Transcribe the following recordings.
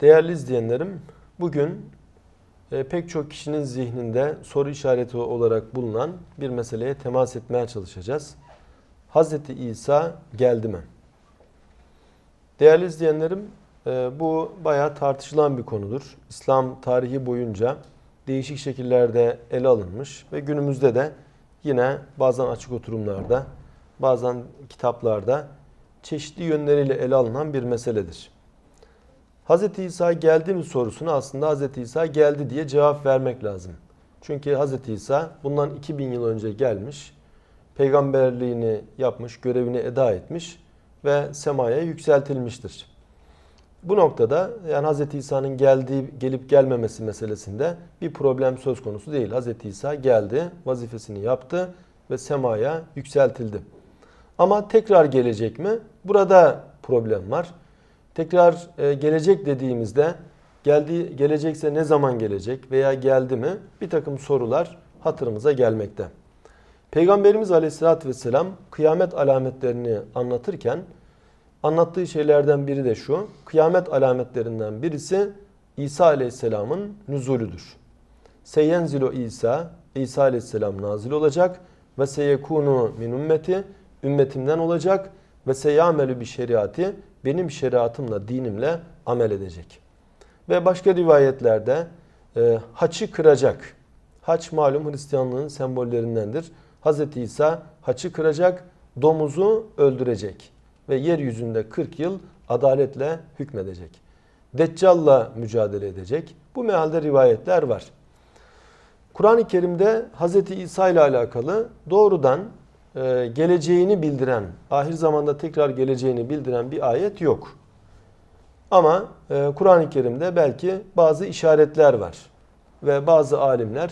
Değerli izleyenlerim, bugün e, pek çok kişinin zihninde soru işareti olarak bulunan bir meseleye temas etmeye çalışacağız. Hazreti İsa geldi mi? Değerli izleyenlerim, e, bu bayağı tartışılan bir konudur. İslam tarihi boyunca değişik şekillerde ele alınmış ve günümüzde de yine bazen açık oturumlarda, bazen kitaplarda çeşitli yönleriyle ele alınan bir meseledir. Hz. İsa geldi mi sorusuna aslında Hz. İsa geldi diye cevap vermek lazım. Çünkü Hz. İsa bundan 2000 yıl önce gelmiş, peygamberliğini yapmış, görevini eda etmiş ve semaya yükseltilmiştir. Bu noktada yani Hz. İsa'nın geldiği, gelip gelmemesi meselesinde bir problem söz konusu değil. Hz. İsa geldi, vazifesini yaptı ve semaya yükseltildi. Ama tekrar gelecek mi? Burada problem var. Tekrar e, gelecek dediğimizde geldi gelecekse ne zaman gelecek veya geldi mi? Bir takım sorular hatırımıza gelmekte. Peygamberimiz Aleyhisselatü Vesselam kıyamet alametlerini anlatırken anlattığı şeylerden biri de şu. Kıyamet alametlerinden birisi İsa Aleyhisselam'ın nüzulüdür. Seyyenzilu İsa, İsa Aleyhisselam nazil olacak ve seyekunu min ümmeti, ümmetimden olacak ve seyamelü bir şeriatı, benim şeriatımla, dinimle amel edecek. Ve başka rivayetlerde e, haçı kıracak. Haç malum Hristiyanlığın sembollerindendir. Hz. İsa haçı kıracak, domuzu öldürecek ve yeryüzünde 40 yıl adaletle hükmedecek. Deccal'la mücadele edecek. Bu mealde rivayetler var. Kur'an-ı Kerim'de Hz. İsa ile alakalı doğrudan e, geleceğini bildiren, ahir zamanda tekrar geleceğini bildiren bir ayet yok. Ama e, Kur'an-ı Kerim'de belki bazı işaretler var. Ve bazı alimler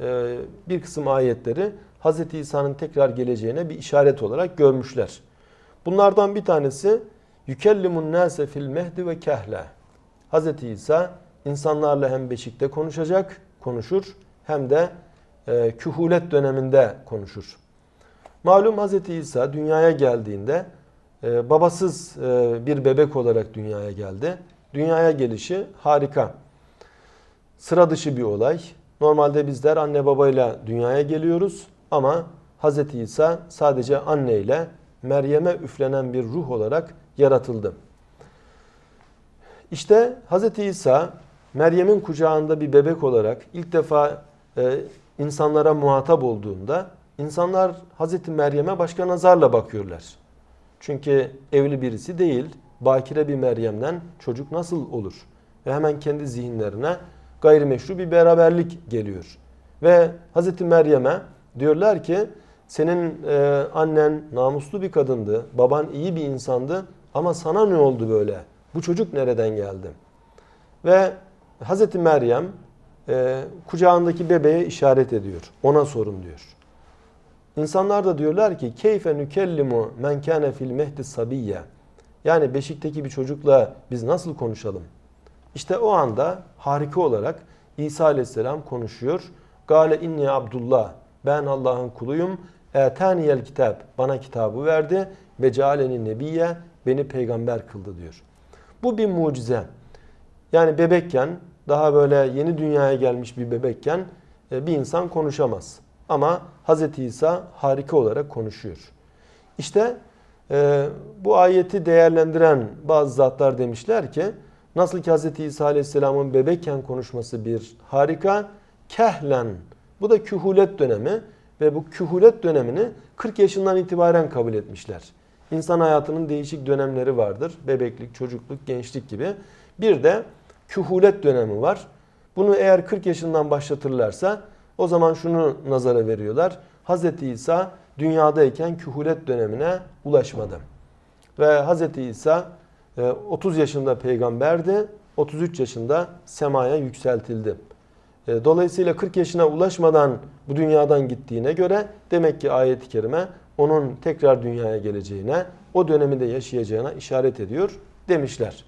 e, bir kısım ayetleri Hz. İsa'nın tekrar geleceğine bir işaret olarak görmüşler. Bunlardan bir tanesi yükellimun nase fil mehdi ve kehla. Hz. İsa insanlarla hem beşikte konuşacak, konuşur hem de kühulet döneminde konuşur. Malum Hz. İsa dünyaya geldiğinde e, babasız e, bir bebek olarak dünyaya geldi. Dünyaya gelişi harika. Sıra dışı bir olay. Normalde bizler anne babayla dünyaya geliyoruz ama Hz. İsa sadece anne ile Meryem'e üflenen bir ruh olarak yaratıldı. İşte Hz. İsa Meryem'in kucağında bir bebek olarak ilk defa e, insanlara muhatap olduğunda insanlar Hz. Meryem'e başka nazarla bakıyorlar. Çünkü evli birisi değil, bakire bir Meryem'den çocuk nasıl olur? Ve hemen kendi zihinlerine gayrimeşru bir beraberlik geliyor. Ve Hz. Meryem'e diyorlar ki senin e, annen namuslu bir kadındı, baban iyi bir insandı ama sana ne oldu böyle? Bu çocuk nereden geldi? Ve Hz. Meryem e, kucağındaki bebeğe işaret ediyor. Ona sorun diyor. İnsanlar da diyorlar ki keyfe nükellimu men kâne fil mehdi sabiyye. Yani beşikteki bir çocukla biz nasıl konuşalım? İşte o anda harika olarak İsa Aleyhisselam konuşuyor. Gale inni Abdullah. Ben Allah'ın kuluyum. Etaniyel kitap. Bana kitabı verdi. Ve cealeni nebiye. Beni peygamber kıldı diyor. Bu bir mucize. Yani bebekken daha böyle yeni dünyaya gelmiş bir bebekken bir insan konuşamaz. Ama Hz. İsa harika olarak konuşuyor. İşte e, bu ayeti değerlendiren bazı zatlar demişler ki nasıl ki Hz. İsa Aleyhisselam'ın bebekken konuşması bir harika, kehlen bu da kühulet dönemi ve bu kühulet dönemini 40 yaşından itibaren kabul etmişler. İnsan hayatının değişik dönemleri vardır. Bebeklik, çocukluk, gençlik gibi. Bir de kühulet dönemi var. Bunu eğer 40 yaşından başlatırlarsa o zaman şunu nazara veriyorlar. Hz. İsa dünyadayken kühulet dönemine ulaşmadı. Ve Hz. İsa 30 yaşında peygamberdi. 33 yaşında semaya yükseltildi. Dolayısıyla 40 yaşına ulaşmadan bu dünyadan gittiğine göre demek ki ayet-i kerime onun tekrar dünyaya geleceğine, o dönemi de yaşayacağına işaret ediyor demişler.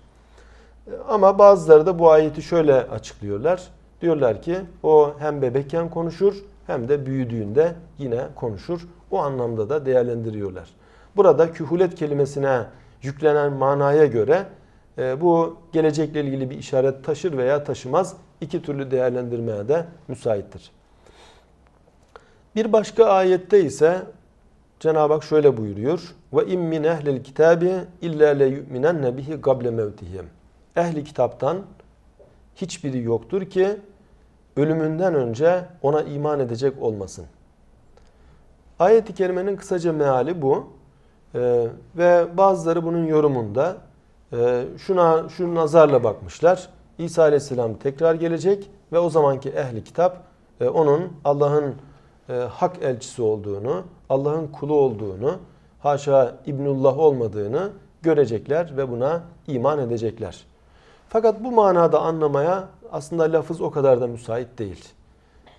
Ama bazıları da bu ayeti şöyle açıklıyorlar. Diyorlar ki o hem bebekken konuşur hem de büyüdüğünde yine konuşur. O anlamda da değerlendiriyorlar. Burada kühulet kelimesine yüklenen manaya göre e, bu gelecekle ilgili bir işaret taşır veya taşımaz. İki türlü değerlendirmeye de müsaittir. Bir başka ayette ise Cenab-ı Hak şöyle buyuruyor. Ve im min ehlil kitabi illa le yu'minenne bihi gable mevtihim. Ehli kitaptan hiçbiri yoktur ki ölümünden önce ona iman edecek olmasın. Ayet-i kerimenin kısaca meali bu. Ee, ve bazıları bunun yorumunda e, şuna şu nazarla bakmışlar. İsa Aleyhisselam tekrar gelecek ve o zamanki ehli kitap e, onun Allah'ın e, hak elçisi olduğunu, Allah'ın kulu olduğunu, haşa İbnullah olmadığını görecekler ve buna iman edecekler. Fakat bu manada anlamaya aslında lafız o kadar da müsait değil.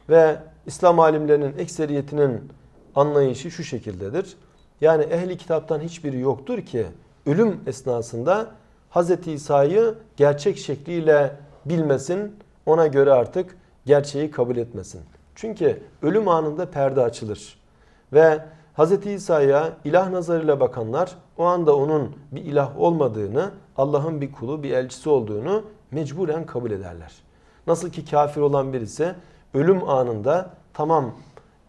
Ve İslam alimlerinin ekseriyetinin anlayışı şu şekildedir. Yani ehli kitaptan hiçbiri yoktur ki ölüm esnasında Hz. İsa'yı gerçek şekliyle bilmesin, ona göre artık gerçeği kabul etmesin. Çünkü ölüm anında perde açılır. Ve Hz. İsa'ya ilah nazarıyla bakanlar o anda onun bir ilah olmadığını, Allah'ın bir kulu, bir elçisi olduğunu mecburen kabul ederler. Nasıl ki kafir olan birisi ölüm anında tamam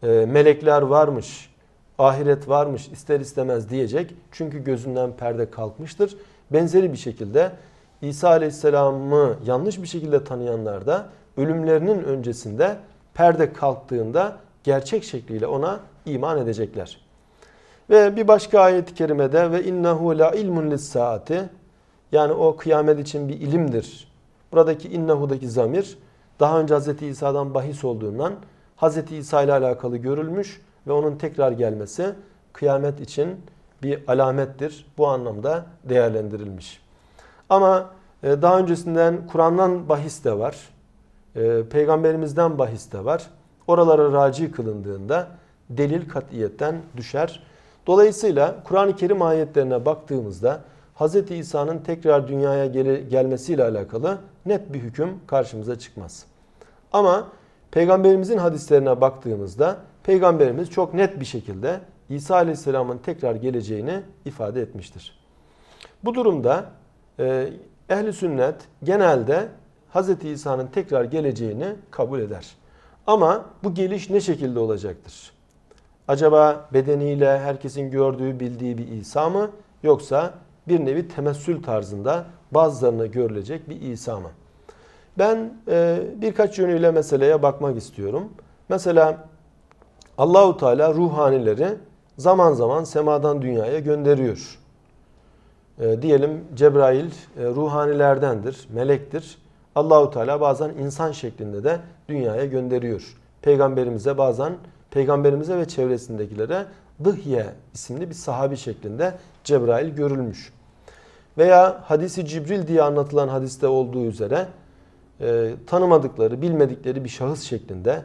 e, melekler varmış, ahiret varmış ister istemez diyecek. Çünkü gözünden perde kalkmıştır. Benzeri bir şekilde İsa Aleyhisselam'ı yanlış bir şekilde tanıyanlar da ölümlerinin öncesinde perde kalktığında gerçek şekliyle ona iman edecekler. Ve bir başka ayet-i kerimede ve innehu la ilmun lis saati yani o kıyamet için bir ilimdir. Buradaki innehu'daki zamir daha önce Hz. İsa'dan bahis olduğundan Hz. İsa ile alakalı görülmüş ve onun tekrar gelmesi kıyamet için bir alamettir. Bu anlamda değerlendirilmiş. Ama e, daha öncesinden Kur'an'dan bahis de var. E, Peygamberimizden bahis de var. Oralara raci kılındığında delil katiyetten düşer. Dolayısıyla Kur'an-ı Kerim ayetlerine baktığımızda Hz. İsa'nın tekrar dünyaya gelmesiyle alakalı net bir hüküm karşımıza çıkmaz. Ama Peygamberimizin hadislerine baktığımızda Peygamberimiz çok net bir şekilde İsa Aleyhisselam'ın tekrar geleceğini ifade etmiştir. Bu durumda e, ehli sünnet genelde Hz. İsa'nın tekrar geleceğini kabul eder. Ama bu geliş ne şekilde olacaktır? Acaba bedeniyle herkesin gördüğü, bildiği bir İsa mı? Yoksa bir nevi temessül tarzında bazılarına görülecek bir İsa mı? Ben e, birkaç yönüyle meseleye bakmak istiyorum. Mesela Allahu Teala ruhanileri zaman zaman semadan dünyaya gönderiyor. E, diyelim Cebrail e, ruhanilerdendir, melektir. Allahu Teala bazen insan şeklinde de dünyaya gönderiyor. Peygamberimize bazen peygamberimize ve çevresindekilere Dıhye isimli bir sahabi şeklinde Cebrail görülmüş. Veya hadisi Cibril diye anlatılan hadiste olduğu üzere e, tanımadıkları, bilmedikleri bir şahıs şeklinde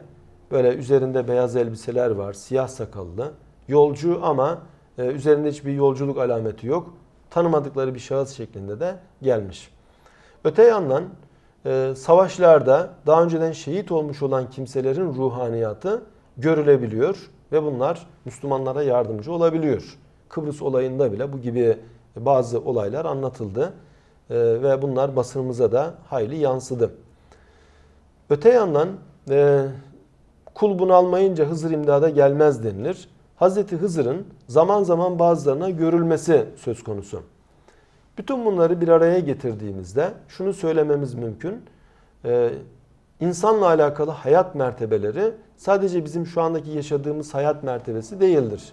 böyle üzerinde beyaz elbiseler var, siyah sakallı, yolcu ama e, üzerinde hiçbir yolculuk alameti yok. Tanımadıkları bir şahıs şeklinde de gelmiş. Öte yandan e, savaşlarda daha önceden şehit olmuş olan kimselerin ruhaniyatı görülebiliyor ve bunlar Müslümanlara yardımcı olabiliyor. Kıbrıs olayında bile bu gibi bazı olaylar anlatıldı e, ve bunlar basınımıza da hayli yansıdı. Öte yandan e, kul bunalmayınca Hızır imdada gelmez denilir. Hazreti Hızır'ın zaman zaman bazılarına görülmesi söz konusu. Bütün bunları bir araya getirdiğimizde şunu söylememiz mümkün. Ee, insanla alakalı hayat mertebeleri sadece bizim şu andaki yaşadığımız hayat mertebesi değildir.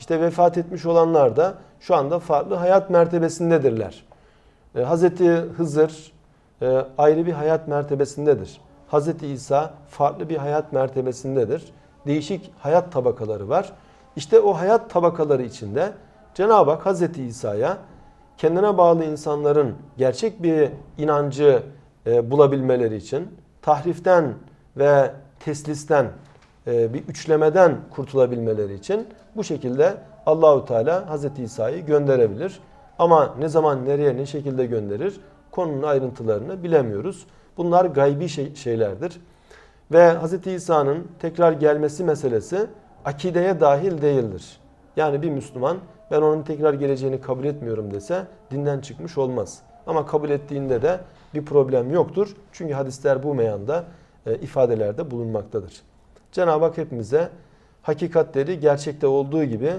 İşte vefat etmiş olanlar da şu anda farklı hayat mertebesindedirler. Ee, Hazreti Hızır e, ayrı bir hayat mertebesindedir. Hazreti İsa farklı bir hayat mertebesindedir. Değişik hayat tabakaları var. İşte o hayat tabakaları içinde Cenab-ı Hak Hazreti İsa'ya kendine bağlı insanların gerçek bir inancı e, bulabilmeleri için tahriften ve teslisten e, bir üçlemeden kurtulabilmeleri için bu şekilde Allahu Teala Hazreti İsa'yı gönderebilir. Ama ne zaman nereye ne şekilde gönderir konunun ayrıntılarını bilemiyoruz. Bunlar gaybi şey, şeylerdir. Ve Hz. İsa'nın tekrar gelmesi meselesi akideye dahil değildir. Yani bir Müslüman ben onun tekrar geleceğini kabul etmiyorum dese dinden çıkmış olmaz. Ama kabul ettiğinde de bir problem yoktur. Çünkü hadisler bu meyanda e, ifadelerde bulunmaktadır. Cenab-ı Hak hepimize hakikatleri gerçekte olduğu gibi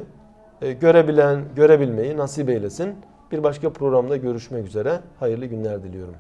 e, görebilen, görebilmeyi nasip eylesin. Bir başka programda görüşmek üzere. Hayırlı günler diliyorum.